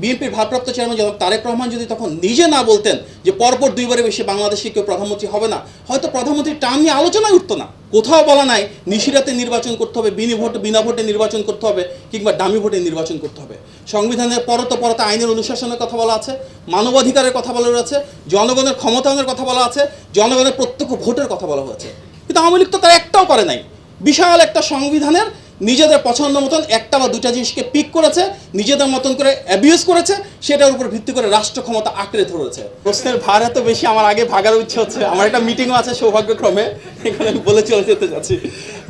বিএনপির ভারপ্রাপ্ত চেয়ারম্যান জনাব তারেক রহমান যদি তখন নিজে না বলতেন যে পরপর দুইবারে বেশি বাংলাদেশে কেউ প্রধানমন্ত্রী হবে না, হয়তো প্রধানমন্ত্রীর টার্ম নিয়ে আলোচনায় উঠতো না। কোথাও বলা নাই, নিশিরাতে নির্বাচন করতে হবে, বিনি ভোট, বিনা ভোটে নির্বাচন করতে হবে, কিংবা ডামি ভোটে নির্বাচন করতে হবে। সংবিধানের পরত পরত আইনের অনুশাসনের কথা বলা আছে, মানবাধিকারের কথা বলা রয়েছে জনগণের ক্ষমতায়নের কথা বলা আছে, জনগণের প্রত্যক্ষ ভোটের কথা বলা হয়েছে। কিন্তু আওয়ামী লীগ তো তারা একটাও করে নাই। বিশাল একটা সংবিধানের নিজেদের পছন্দ মতন একটা বা দুটা জিনিসকে পিক করেছে, নিজেদের মতন করে অ্যাবিউজ করেছে, সেটার উপর ভিত্তি করে রাষ্ট্র ক্ষমতা আঁকড়ে ধরেছে। প্রশ্নের ভার এত বেশি, আমার আগে ভাগার ইচ্ছে হচ্ছে। আমার একটা মিটিংও আছে সৌভাগ্যক্রমে, এখানে আমি বলে চলে যেতে যাচ্ছি।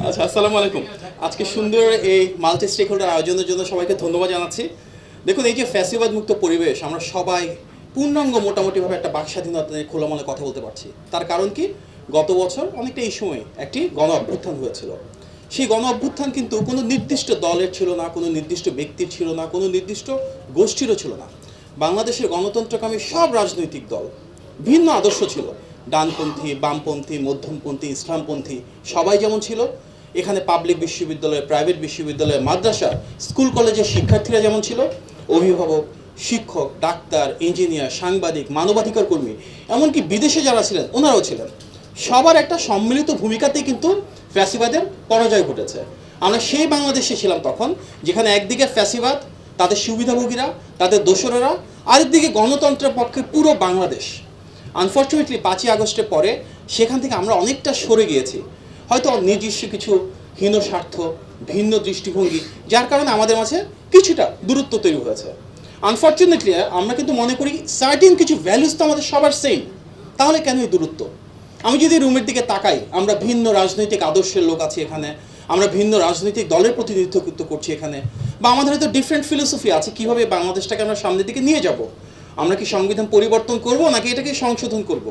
আচ্ছা আসসালামু আলাইকুম। আজকে সুন্দর এই মাল্টি স্টেক হোল্ডার আয়োজনের জন্য সবাইকে ধন্যবাদ জানাচ্ছি। দেখুন, এই যে ফ্যাসিবাদ মুক্ত পরিবেশ, আমরা সবাই পূর্ণাঙ্গ মোটামুটিভাবে একটা বাক স্বাধীনতা নিয়ে খোলা মনে কথা বলতে পারছি। তার কারণ কি? গত বছর অনেকটা এই সময় একটি গণ অভ্যুত্থান হয়েছিল। সেই গণ অভ্যুত্থান কিন্তু কোনো নির্দিষ্ট দলের ছিল না, কোনো নির্দিষ্ট ব্যক্তির ছিল না, কোনো নির্দিষ্ট গোষ্ঠীরও ছিল না। বাংলাদেশের গণতন্ত্রকামী সব রাজনৈতিক দল ভিন্ন আদর্শ ছিল। ডানপন্থী, বামপন্থী, মধ্যমপন্থী, ইসলামপন্থী, সবাই যেমন ছিল। এখানে পাবলিক বিশ্ববিদ্যালয়, প্রাইভেট বিশ্ববিদ্যালয়, মাদ্রাসা, স্কুল, কলেজের শিক্ষার্থীরা যেমন ছিল, অভিভাবক, শিক্ষক, ডাক্তার, ইঞ্জিনিয়ার, সাংবাদিক মানবাধিকার কর্মী এমনকি বিদেশে যারা ছিলেন, ওনারাও ছিলেন। সবার একটা সম্মিলিত ভূমিকাতেই কিন্তু ফ্যাসিবাদের পরাজয় ঘটেছে। আমরা সেই বাংলাদেশে ছিলাম তখন, যেখানে একদিকে ফ্যাসিবাদ, তাদের সুবিধাভোগীরা, তাদের দোসরেরা, আরেকদিকে গণতন্ত্রের পক্ষে পুরো বাংলাদেশ। আনফর্চুনেটলি পাঁচই আগস্টের পরে সেখান থেকে আমরা অনেকটা সরে গিয়েছি। হয়তো নিজস্ব কিছু হীন স্বার্থ, ভিন্ন দৃষ্টিভঙ্গি, যার কারণে আমাদের মাঝে কিছুটা দূরত্ব তৈরি হয়েছে। আনফর্চুনেটলি আমরা কিন্তু মনে করি সার্টিন কিছু ভ্যালুস তো আমাদের সবার সেম তাহলে কেন এই দূরত্ব? আমি যদি রুমের দিকে তাকাই, আমরা ভিন্ন রাজনৈতিক আদর্শের লোক আছি এখানে, আমরা ভিন্ন রাজনৈতিক দলের প্রতিনিধিত্ব করছি এখানে, বা আমাদের হয়তো ডিফারেন্ট ফিলোসফি আছে, কীভাবে বাংলাদেশটাকে আমরা সামনের দিকে নিয়ে যাব? আমরা কি সংবিধান পরিবর্তন করব, নাকি এটাকে সংশোধন করব?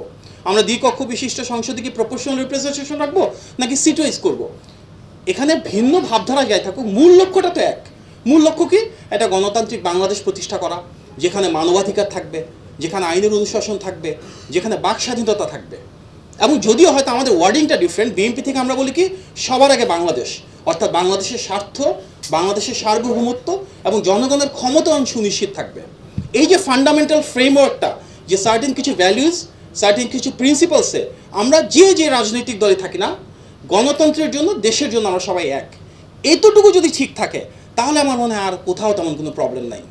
আমরা দ্বিকক্ষ বিশিষ্ট সংসদে কি প্রপোর্শনাল রিপ্রেজেন্টেশন রাখব, নাকি সিটোয়াইজ করব? এখানে ভিন্ন ভাবধারা যাই থাকুক, মূল লক্ষ্যটা তো এক। মূল লক্ষ্য কি? একটা গণতান্ত্রিক বাংলাদেশ প্রতিষ্ঠা করা, যেখানে মানবাধিকার থাকবে, যেখানে আইনের অনুশাসন থাকবে, যেখানে বাক স্বাধীনতা থাকবে। এবং যদিও হয়তো আমাদের ওয়ার্ডিংটা ডিফারেন্ট বিএনপি থেকে আমরা বলি কি, সবার আগে বাংলাদেশ, অর্থাৎ বাংলাদেশের স্বার্থ, বাংলাদেশের সার্বভৌমত্ব এবং জনগণের ক্ষমতায়ন সুনিশ্চিত থাকবে। এই যে ফান্ডামেন্টাল ফ্রেমওয়ার্কটা যে সার্টেন কিছু ভ্যালুজ সার্টেন কিছু প্রিন্সিপালসে আমরা যে যে রাজনৈতিক দলে থাকি না, গণতন্ত্রের জন্য, দেশের জন্য আমরা সবাই এক। এতটুকু যদি ঠিক থাকে, তাহলে আমার মনে হয় আর কোথাও তেমন কোনো প্রবলেম নাই।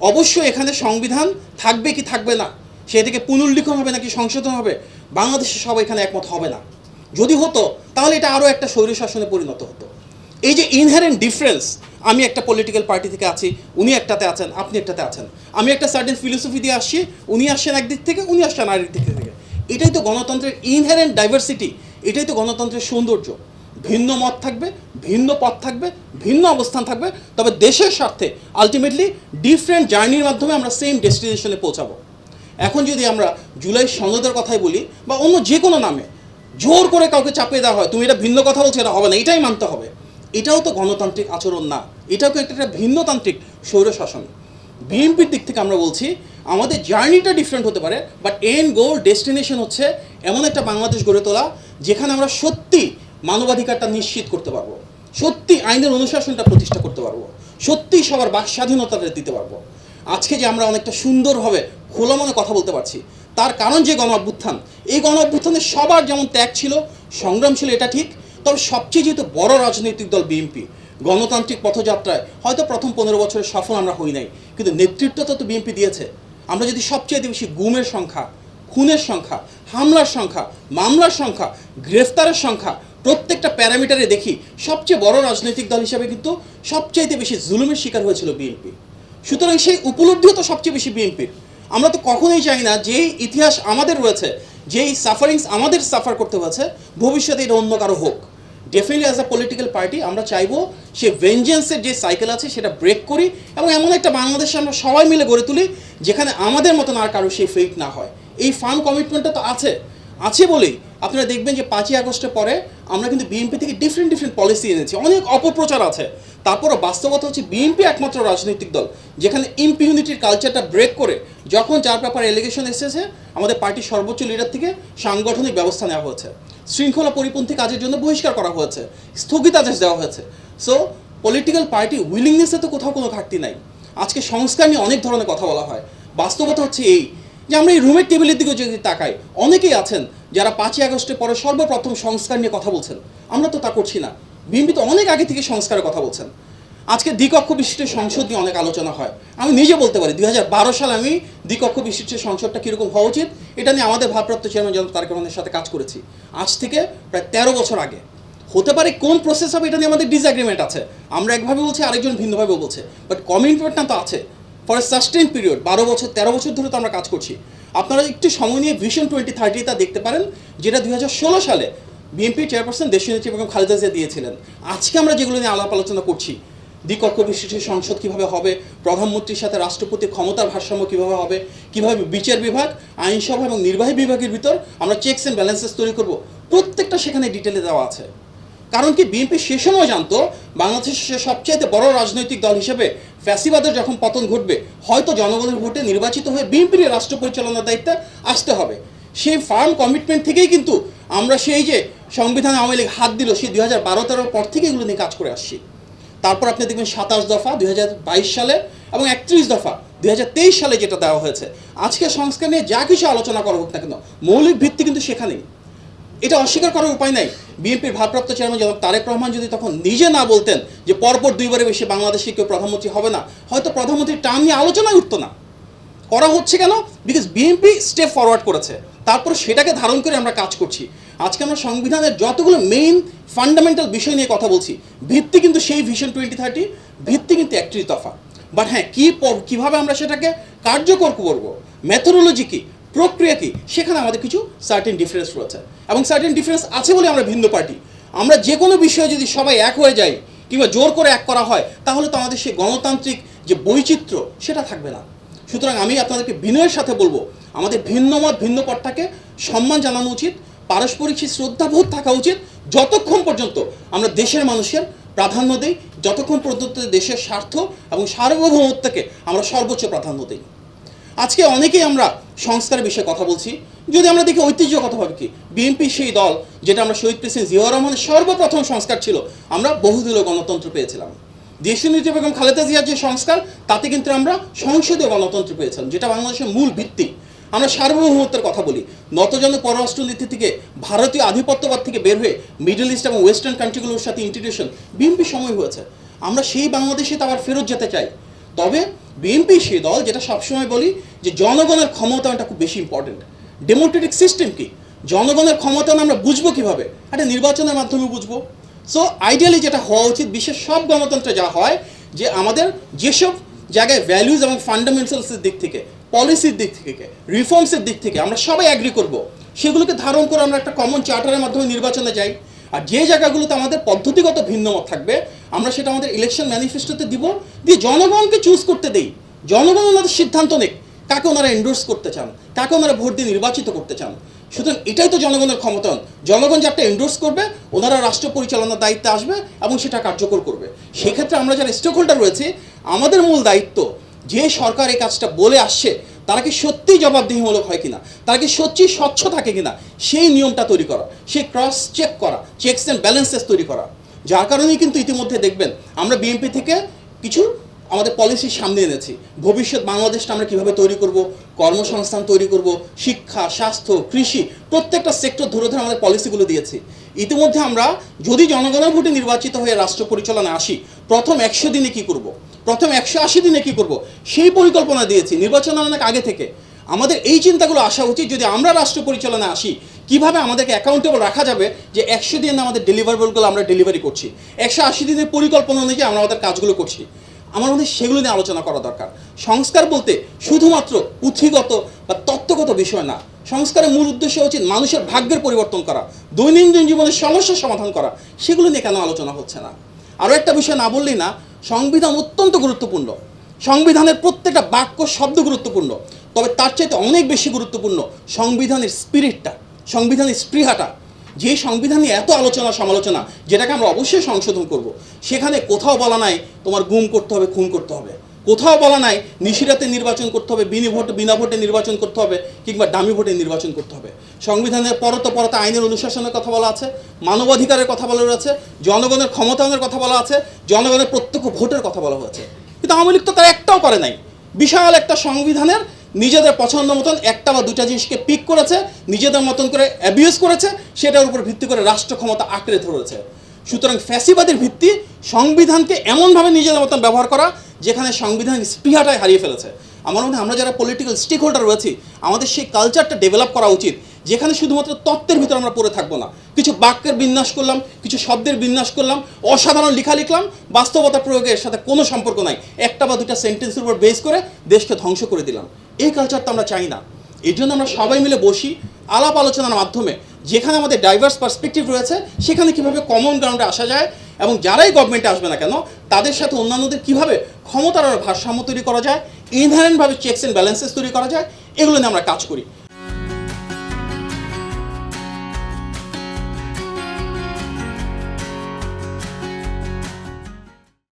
অবশ্যই এখানে সংবিধান থাকবে কি থাকবে না সেদিকে পুনর্লিখন হবে নাকি সংশোধন হবে বাংলাদেশের সবাই এখানে একমত হবে না। যদি হতো, তাহলে এটা আরও একটা স্বৈরশাসনে পরিণত হতো। এই যে ইনহারেন্ট ডিফারেন্স আমি একটা পলিটিক্যাল পার্টি থেকে আছি, উনি একটাতে আছেন, আপনি একটাতে আছেন। আমি একটা সার্টেন ফিলোসফি দিয়ে আসছি, উনি আসছেন একদিক থেকে, উনি আসছেন আরেক দিক থেকে। এটাই তো গণতন্ত্রের ইনহারেন্ট ডাইভার্সিটি এটাই তো গণতন্ত্রের সৌন্দর্য। ভিন্ন মত থাকবে, ভিন্ন পথ থাকবে, ভিন্ন অবস্থান থাকবে, তবে দেশের স্বার্থে আলটিমেটলি ডিফারেন্ট জার্নির মাধ্যমে আমরা সেম ডেস্টিনেশনে পৌঁছাবো। এখন যদি আমরা জুলাই সনদের কথাই বলি, বা অন্য যে কোনো নামে, জোর করে কাউকে চাপিয়ে দেওয়া হয়, তুমি এটা ভিন্ন কথা বলছো, এটা হবে না, এটাই মানতে হবে। এটাও তো গণতান্ত্রিক আচরণ না, এটাও একটা ভিন্নতান্ত্রিক স্বৈরশাসন। বিএনপির দিক থেকে আমরা বলছি, আমাদের জার্নিটা ডিফারেন্ট হতে পারে বাট এন গোল ডেস্টিনেশন হচ্ছে এমন একটা বাংলাদেশ গড়ে তোলা, যেখানে আমরা সত্যি মানবাধিকারটা নিশ্চিত করতে পারব, সত্যি আইনের অনুশাসনটা প্রতিষ্ঠা করতে পারব, সত্যি সবার বাক স্বাধীনতাটা দিতে পারব। আজকে যে আমরা অনেকটা সুন্দরভাবে খোলা মনে কথা বলতে পারছি। তার কারণ যে গণ অভ্যুত্থান এই গণ অভ্যুত্থানে সবার যেমন ত্যাগ ছিল, সংগ্রাম ছিল, এটা ঠিক, তবে সবচেয়ে যেহেতু বড় রাজনৈতিক দল বিএনপি গণতান্ত্রিক পথযাত্রায় হয়তো প্রথম পনেরো বছরের সফল আমরা হই নাই, কিন্তু নেতৃত্বটা তো বিএনপি দিয়েছে। আমরা যদি সবচেয়ে বেশি গুমের সংখ্যা, খুনের সংখ্যা, হামলার সংখ্যা, মামলার সংখ্যা, গ্রেফতারের সংখ্যা প্রত্যেকটা প্যারামিটারে দেখি, সবচেয়ে বড় রাজনৈতিক দল হিসাবে কিন্তু সবচাইতে বেশি জুলুমের শিকার হয়েছিল বিএনপি সুতরাং সেই উপলব্ধিও তো সবচেয়ে বেশি বিএনপির আমরা তো কখনোই চাই না যেই ইতিহাস আমাদের রয়েছে যেই সাফারিংস আমাদের সাফার করতে হয়েছে, ভবিষ্যতে এটা অন্য কারও হোক। Definitely as a political party আমরা চাইব সে ভেঞ্জেন্সের যে সাইকেল আছে সেটা ব্রেক করি এবং এমন একটা বাংলাদেশে আমরা সবাই মিলে গড়ে তুলি যেখানে আমাদের মতন আর কারও সেই ফেট না হয়। এই ফান কমিটমেন্টটা তো আছে। আছে বলেই আপনারা দেখবেন যে পাঁচই আগস্টের পরে আমরা কিন্তু বিএনপি থেকে ডিফারেন্ট ডিফারেন্ট পলিসি এনেছি। অনেক অপপ্রচার আছে। তারপরও বাস্তবতা হচ্ছে বিএনপি একমাত্র রাজনৈতিক দল, যেখানে ইম্পিউনিটির কালচারটা ব্রেক করে যখন যার ব্যাপারে এলিগেশন এসেছে, আমাদের পার্টির সর্বোচ্চ লিডার থেকে সাংগঠনিক ব্যবস্থা নেওয়া হয়েছে। শৃঙ্খলা পরিপন্থী কাজের জন্য বহিষ্কার করা হয়েছে স্থগিতাদেশ দেওয়া হয়েছে। সো পলিটিক্যাল পার্টি উইলিংনেসে তো কোথাও কোনো ঘাটতি নাই। আজকে সংস্কার নিয়ে অনেক ধরনের কথা বলা হয়। বাস্তবতা হচ্ছে এই যে আমরা এই রুমের টেবিলের দিকেও যদি তাকাই, অনেকেই আছেন যারা পাঁচই আগস্টের পরে সর্বপ্রথম সংস্কার নিয়ে কথা বলছেন। আমরা তো তা করছি না। বিএনপি তো অনেক আগে থেকে সংস্কারের কথা বলছেন। আজকে দ্বিকক্ষ বিশিষ্ট সংসদ নিয়ে অনেক আলোচনা হয়। আমি নিজে বলতে পারি, দুই হাজার বারো সালে আমি দ্বিকক্ষ বিশিষ্ট সংসদটা কীরকম হওয়া উচিত, এটা নিয়ে আমাদের ভারপ্রাপ্ত চেয়ারম্যান জনাব তারেক রহমানের সাথে কাজ করেছি। আজ থেকে প্রায় তেরো বছর আগে। হতে পারে কোন প্রসেস হবে, এটা নিয়ে আমাদের ডিসঅ্যাগ্রিমেন্ট আছে। আমরা একভাবে বলছি, আরেকজন ভিন্নভাবে বলছে। বাট কমিটমেন্টটা তো আছে। ফর এ সাস্টেন পিরিয়ড বারো বছর, তেরো বছর ধরে তো আমরা কাজ করছি। আপনারা একটু সময় নিয়ে ভিশন টোয়েন্টি থার্টিটা দেখতে পারেন, যেটা দুই হাজার ষোলো সালে বিএনপি চেয়ারপারসন দেশনেত্রী বেগম খালেদা জিয়া দিয়েছিলেন। আজকে আমরা যেগুলো নিয়ে আলাপ আলোচনা করছি, দ্বিকক্ষ বিশিষ্ট সংসদ কীভাবে হবে, প্রধানমন্ত্রীর সাথে রাষ্ট্রপতির ক্ষমতার ভারসাম্য কীভাবে হবে, কীভাবে বিচার বিভাগ, আইনসভা এবং নির্বাহী বিভাগের ভিতর আমরা চেকস অ্যান্ড ব্যালেন্সেস তৈরি করব, প্রত্যেকটা সেখানে ডিটেলে দেওয়া আছে। কারণ কি, বিএনপি সে সময় জানতো, বাংলাদেশের সবচাইতে বড় রাজনৈতিক দল হিসেবে ফ্যাসিবাদের যখন পতন ঘটবে, হয়তো জনগণের ভোটে নির্বাচিত হয়ে বিএনপির রাষ্ট্র পরিচালনার দায়িত্বে আসতে হবে। সেই ফার্ম কমিটমেন্ট থেকেই কিন্তু আমরা সেই যে সংবিধানে আওয়ামী লীগ হাত দিল, সেই দুই হাজার বারো তেরোর পর থেকে এগুলো নিয়ে কাজ করে আসছি। তারপর আপনি দেখবেন সাতাশ দফা দুই সালে এবং একত্রিশ দফা দুই সালে যেটা দেওয়া হয়েছে। আজকে সংস্কার নিয়ে যা কিছু আলোচনা করা হোক না কেন, মৌলিক ভিত্তি কিন্তু সেখানেই এটা অস্বীকার করার উপায় নাই। বিএনপির ভারপ্রাপ্ত চেয়ারম্যান জনাব তারেক রহমান যদি তখন নিজে না বলতেন যে পরপর দুইবারে বেশি বাংলাদেশে কেউ প্রধানমন্ত্রী হবে না, হয়তো প্রধানমন্ত্রীর টার্ম নিয়ে আলোচনাই উঠতো না। করা হচ্ছে কেন? বিকজ বিএনপি স্টেপ ফরওয়ার্ড করেছে। তারপর সেটাকে ধারণ করে আমরা কাজ করছি। আজকে আমরা সংবিধানের যতগুলো মেইন ফান্ডামেন্টাল বিষয় নিয়ে কথা বলছি, ভিত্তি কিন্তু সেই ভিশন টোয়েন্টি থার্টি ভিত্তি কিন্তু একটি দফা। বাট হ্যাঁ কী কীভাবে আমরা সেটাকে কার্যকর করব মেথোডোলজি কী, প্রক্রিয়া কী, সেখানে আমাদের কিছু সার্টেন ডিফারেন্স রয়েছে। এবং সার্টেন ডিফারেন্স আছে বলে আমরা ভিন্ন পার্টি আমরা যে কোনো বিষয়ে যদি সবাই এক হয়ে যাই, কিংবা জোর করে এক করা হয়, তাহলে তো আমাদের সেই গণতান্ত্রিক যে বৈচিত্র্য, সেটা থাকবে না। সুতরাং আমি আপনাদেরকে বিনয়ের সাথে বলব, আমাদের ভিন্ন মত, ভিন্ন পথটাকে সম্মান জানানো উচিত। পারস্পরিক সেই শ্রদ্ধাবোধ থাকা উচিত যতক্ষণ পর্যন্ত আমরা দেশের মানুষের প্রাধান্য দিই, যতক্ষণ পর্যন্ত দেশের স্বার্থ এবং সার্বভৌমত্বকে আমরা সর্বোচ্চ প্রাধান্য দিই। আজকে অনেকেই আমরা সংস্কারের বিষয়ে কথা বলছি। যদি আমরা দেখি ঐতিহ্যগতভাবে কি, বিএনপি সেই দল যেটা আমরা শহীদ প্রেসিডেন্ট জিয়াউর রহমানের সর্বপ্রথম সংস্কার ছিল, আমরা বহুদলীয় গণতন্ত্র পেয়েছিলাম। দেশনীতি বেগম খালেদা জিয়ার যে সংস্কার, তাতে কিন্তু আমরা সংসদীয় গণতন্ত্র পেয়েছিলাম, যেটা বাংলাদেশের মূল ভিত্তি। আমরা সার্বভৌমত্বের কথা বলি। নতজন পররাষ্ট্রনীতি থেকে ভারতীয় আধিপত্যবাদ থেকে বের হয়ে মিডল ইস্ট এবং ওয়েস্টার্ন কান্ট্রিগুলোর সাথে ইন্টিগ্রেশন বিএনপি সময় হয়েছে। আমরা সেই বাংলাদেশে তো আবার ফেরত যেতে চাই। তবে বিএনপি সেই দল যেটা সবসময় বলি যে জনগণের ক্ষমতাটা খুব বেশি ইম্পর্টেন্ট ডেমোক্রেটিক সিস্টেম কি? জনগণের ক্ষমতায়ন আমরা বুঝব কীভাবে? একটা নির্বাচনের মাধ্যমে বুঝব। সো আইডিয়ালি যেটা হওয়া উচিত বিশ্বের সব গণতন্ত্রে যা হয় যে আমাদের যেসব জায়গায় ভ্যালুজ এবং ফান্ডামেন্টালসের দিক থেকে পলিসির দিক থেকে রিফর্মসের দিক থেকে আমরা সবাই অ্যাগ্রি করব। সেগুলোকে ধারণ করে আমরা একটা কমন চার্টারের মাধ্যমে নির্বাচনে যাই। আর যে জায়গাগুলোতে আমাদের পদ্ধতিগত ভিন্নমত থাকবে, আমরা সেটা আমাদের ইলেকশন ম্যানিফেস্টোতে দিব, দিয়ে জনগণকে চুজ করতে দেই। জনগণ ওনাদের সিদ্ধান্ত নেই কাকে ওনারা এন্ডোর্স করতে চান, কাকে ওনারা ভোট দিয়ে নির্বাচিত করতে চান। সুতরাং এটাই তো জনগণের ক্ষমতায়ন জনগণ যারটা এন্ডোর্স করবে, ওনারা রাষ্ট্র পরিচালনার দায়িত্বে আসবে এবং সেটা কার্যকর করবে। সেক্ষেত্রে আমরা যারা স্টেক হোল্ডার রয়েছে, আমাদের মূল দায়িত্ব যে সরকার এই কাজটা বলে আসছে, তারা কি সত্যিই জবাবদিহিমূলক হয় কিনা? তারা কি সত্যি স্বচ্ছ থাকে কিনা? সেই নিয়মটা তৈরি করা, সেই ক্রস চেক করা চেকস অ্যান্ড ব্যালেন্সেস তৈরি করা। যার কারণেই কিন্তু ইতিমধ্যে দেখবেন, আমরা বিএনপি থেকে কিছু আমাদের পলিসি সামনে এনেছি। ভবিষ্যৎ বাংলাদেশটা আমরা কীভাবে তৈরি করব, কর্মসংস্থান তৈরি করব, শিক্ষা, স্বাস্থ্য, কৃষি, প্রত্যেকটা সেক্টর ধরে ধরে আমাদের পলিসিগুলো দিয়েছি। ইতিমধ্যে আমরা যদি জনগণের ভোটে নির্বাচিত হয়ে রাষ্ট্র পরিচালনা আসি, প্রথম একশো দিনে কি করব? প্রথম একশো আশি দিনে কি করব? সেই পরিকল্পনা দিয়েছি, নির্বাচন অনেক আগে থেকে। আমাদের এই চিন্তাগুলো আসা উচিত যদি আমরা রাষ্ট্র পরিচালনায় আসি, কীভাবে আমাদেরকে অ্যাকাউন্টেবল রাখা যাবে যে একশো দিনে আমাদের ডেলিভারেবলগুলো আমরা ডেলিভারি করছি। একশো আশি দিনের পরিকল্পনা অনুযায়ী আমরা আমাদের কাজগুলো করছি। আমার মধ্যে সেগুলো নিয়ে আলোচনা করা দরকার। সংস্কার বলতে শুধুমাত্র পুঁথিগত বা তত্ত্বগত বিষয় না, সংস্কারের মূল উদ্দেশ্য উচিত মানুষের ভাগ্যের পরিবর্তন করা, দৈনন্দিন জীবনের সমস্যার সমাধান করা। সেগুলো নিয়ে কেন আলোচনা হচ্ছে না? আরও একটা বিষয় না বললেই না সংবিধান অত্যন্ত গুরুত্বপূর্ণ। সংবিধানের প্রত্যেকটা বাক্য শব্দ গুরুত্বপূর্ণ। তবে তার চাইতে অনেক বেশি গুরুত্বপূর্ণ সংবিধানের স্পিরিটটা, সংবিধানের স্পৃহাটা। যে সংবিধান এত আলোচনা সমালোচনা, যেটাকে আমরা অবশ্যই সংশোধন করব, সেখানে কোথাও বলা নাই, তোমার গুম করতে হবে, খুন করতে হবে। কোথাও বলা নাই, নিশিরাতে নির্বাচন করতে হবে, বিনি ভোটে, বিনা ভোটে নির্বাচন করতে হবে, কিংবা দামি ভোটে নির্বাচন করতে হবে। সংবিধানের পরত পরত আইনের অনুশাসনের কথা বলা আছে, মানবাধিকারের কথা বলা রয়েছে জনগণের ক্ষমতায়নের কথা বলা আছে, জনগণের প্রত্যক্ষ ভোটের কথা বলা হয়েছে। কিন্তু আওয়ামী লীগ তো তার একটাও করে নাই। বিশাল একটা সংবিধানের নিজেদের পছন্দ মতন একটা বা দুটা জিনিসকে পিক করেছে, নিজেদের মতন করে অ্যাবিউজ করেছে, সেটার উপর ভিত্তি করে রাষ্ট্র ক্ষমতা আঁকড়ে ধরেছে। সুতরাং ফ্যাসিবাদের ভিত্তি সংবিধানকে এমনভাবে নিজেদের মতন ব্যবহার করা যেখানে সংবিধান স্পৃহাটাই হারিয়ে ফেলেছে। আমার মনে হয় আমরা যারা পলিটিক্যাল স্টেক হোল্ডার রয়েছি, আমাদের সেই কালচারটা ডেভেলপ করা উচিত, যেখানে শুধুমাত্র তত্ত্বের ভিতরে আমরা পড়ে থাকব না। কিছু বাক্যের বিন্যাস করলাম, কিছু শব্দের বিন্যাস করলাম, অসাধারণ লেখা লিখলাম, বাস্তবতা প্রয়োগের সাথে কোনো সম্পর্ক নাই। একটা বা দুটা সেন্টেন্সের উপর বেস করে দেশকে ধ্বংস করে দিলাম। এই কালচারটা আমরা চাই না। এই জন্য আমরা সবাই মিলে বসি, আলাপ আলোচনার মাধ্যমে যেখানে আমাদের ডাইভার্স পার্সপেক্টিভ রয়েছে, সেখানে কীভাবে কমন গ্রাউন্ডে আসা যায় এবং যারাই গভর্নমেন্টে আসবে না কেন, তাদের সাথে অন্যান্যদের কীভাবে ক্ষমতার ভারসাম্য তৈরি করা যায় ইনহারেন্টভাবে চেকস অ্যান্ড ব্যালেন্সেস তৈরি করা যায়, এগুলো নিয়ে আমরা কাজ করি।